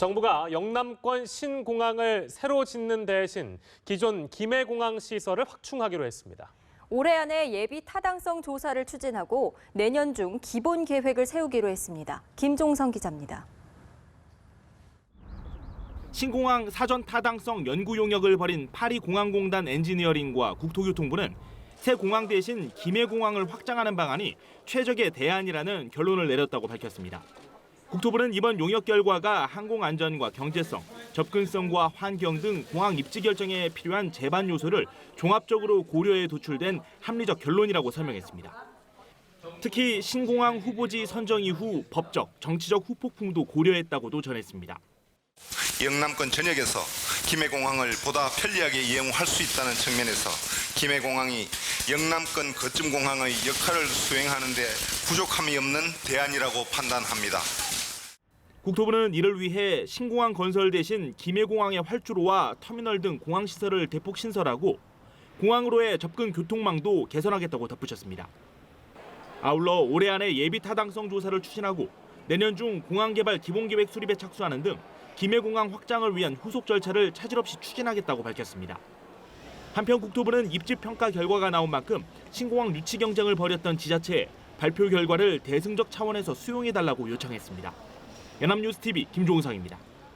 정부가 영남권 신공항을 새로 짓는 대신 기존 김해공항 시설을 확충하기로 했습니다. 올해 안에 예비 타당성 조사를 추진하고 내년 중 기본 계획을 세우기로 했습니다. 김종성 기자입니다. 신공항 사전 타당성 연구 용역을 벌인 파리공항공단 엔지니어링과 국토교통부는 새 공항 대신 김해공항을 확장하는 방안이 최적의 대안이라는 결론을 내렸다고 밝혔습니다. 국토부는 이번 용역 결과가 항공 안전과 경제성, 접근성과 환경 등 공항 입지 결정에 필요한 제반 요소를 종합적으로 고려해 도출된 합리적 결론이라고 설명했습니다. 특히 신공항 후보지 선정 이후 법적, 정치적 후폭풍도 고려했다고도 전했습니다. 영남권 전역에서 김해공항을 보다 편리하게 이용할 수 있다는 측면에서 김해공항이 영남권 거점 공항의 역할을 수행하는 데 부족함이 없는 대안이라고 판단합니다. 국토부는 이를 위해 신공항 건설 대신 김해공항의 활주로와 터미널 등 공항 시설을 대폭 신설하고 공항으로의 접근 교통망도 개선하겠다고 덧붙였습니다. 아울러 올해 안에 예비 타당성 조사를 추진하고 내년 중 공항 개발 기본 계획 수립에 착수하는 등 김해공항 확장을 위한 후속 절차를 차질 없이 추진하겠다고 밝혔습니다. 한편 국토부는 입지 평가 결과가 나온 만큼 신공항 유치 경쟁을 벌였던 지자체에 발표 결과를 대승적 차원에서 수용해 달라고 요청했습니다. 연합뉴스 TV 김종상입니다.